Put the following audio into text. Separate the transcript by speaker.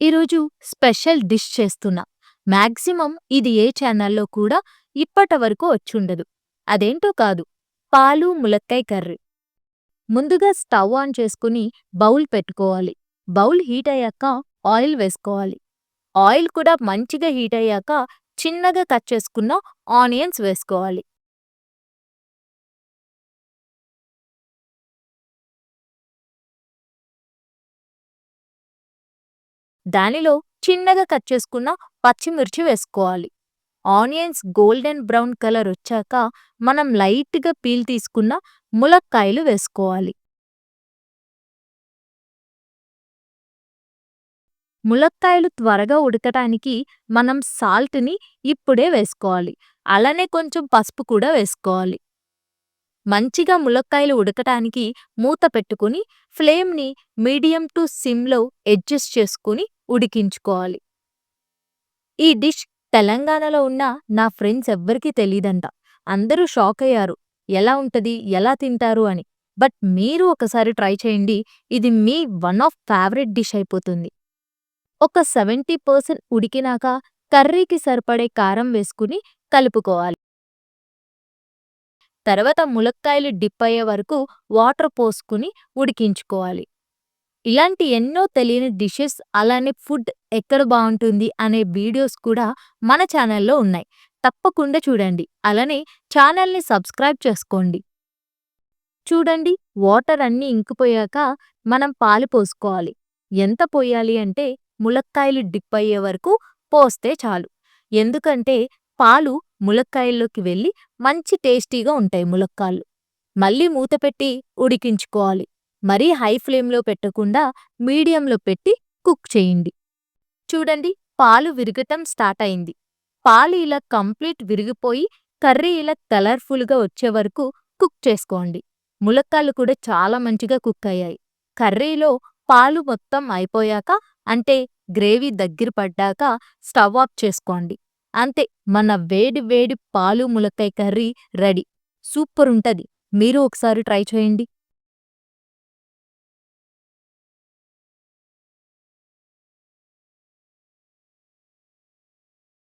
Speaker 1: ఈరోజు special dish చేస్తున్నా. Maximum ఇది ఏ ఛానల్‌లో కూడా ఇప్పటివరకు వచ్చుండదు. అదేంటో కాదు, పాలు, ములక్కాయ కర్రీ. ముందుగా స్టవ్ ఆన్ చేసుకుని బౌల్ పెట్టుకోవాలి. బౌల్ హీట్ అయ్యాక ఆయిల్ వేసుకోవాలి. ఆయిల్ కూడా మంచిగా హీట్ అయ్యాక చిన్నగా కట్ చేసుకున్న ఆనియన్స్ వేసుకోవాలి. దానిలో చిన్నగా కట్ చేసుకున్న పచ్చిమిర్చి వేసుకోవాలి. ఆనియన్స్ గోల్డెన్ బ్రౌన్ కలర్ వచ్చాక మనం లైట్‌గా పీల్ తీసుకున్న ములక్కాయలు వేసుకోవాలి. ములక్కాయలు త్వరగా ఉడకటానికి మనం సాల్ట్‌ని ఇప్పుడే వేసుకోవాలి. అలానే కొంచెం పసుపు కూడా వేసుకోవాలి. మంచిగా ములక్కాయలు ఉడకటానికి మూత పెట్టుకొని ఫ్లేమ్‌ని మీడియం టు సిమ్‌లో అడ్జస్ట్ చేసుకొని ఉడికించుకోవాలి. ఈ డిష్ తెలంగాణలో ఉన్న నా ఫ్రెండ్స్ ఎవ్వరికీ తెలీదంట. అందరూ షాక్ అయ్యారు. ఎలా ఉంటది? ఎలా తింటారు అని. బట్ మీరు ఒకసారి ట్రై చేయండి. ఇది మీ వన్ ఆఫ్ ఫేవరెట్ డిష్ అయిపోతుంది. ఒక సెవెంటీ పర్సెంట్ ఉడికినాక కర్రీకి సరిపడే కారం వేసుకుని కలుపుకోవాలి. తర్వాత ములక్కాయలు డిప్ అయ్యే వరకు వాటర్ పోసుకుని ఉడికించుకోవాలి. ఇలాంటి ఎన్నో తెలియని డిషెస్ అలానే ఫుడ్ ఎక్కడ బాగుంటుంది అనే వీడియోస్ కూడా మన ఛానల్‌లో ఉన్నాయి. తప్పకుండా చూడండి. అలానే ఛానల్‌ని సబ్స్క్రైబ్ చేసుకోండి. చూడండి వాటర్ అన్నీ ఇంకిపోయాక మనం పాలు పోసుకోవాలి. ఎంత పోయాలి అంటే ములక్కాయలు డిప్ అయ్యే వరకు పోస్తే చాలు. ఎందుకంటే పాలు ములక్కాయల్లోకి వెళ్ళి మంచి టేస్టీగా ఉంటాయి ములక్కాయలు మళ్ళీ మూత పెట్టి ఉడికించుకోవాలి. మరీ హై ఫ్లేమ్‌లో పెట్టకుండా మీడియంలో పెట్టి కుక్ చేయండి. చూడండి పాలు విరగటం స్టార్ట్ అయింది. పాలు ఇలా కంప్లీట్ విరిగిపోయి కర్రీ ఇలా కలర్‌ఫుల్‌గా వచ్చే వరకు కుక్ చేసుకోండి. ములక్కాలు కూడా చాలా మంచిగా కుక్ అయ్యాయి. కర్రీలో పాలు మొత్తం అయిపోయాక అంటే గ్రేవీ దగ్గర పడ్డాక స్టవ్ ఆఫ్ చేసుకోండి. అంతే మన వేడి వేడి పాలు ములక్కాయ కర్రీ రెడీ. సూపర్ ఉంటది. మీరు ఒకసారి ట్రై చేయండి.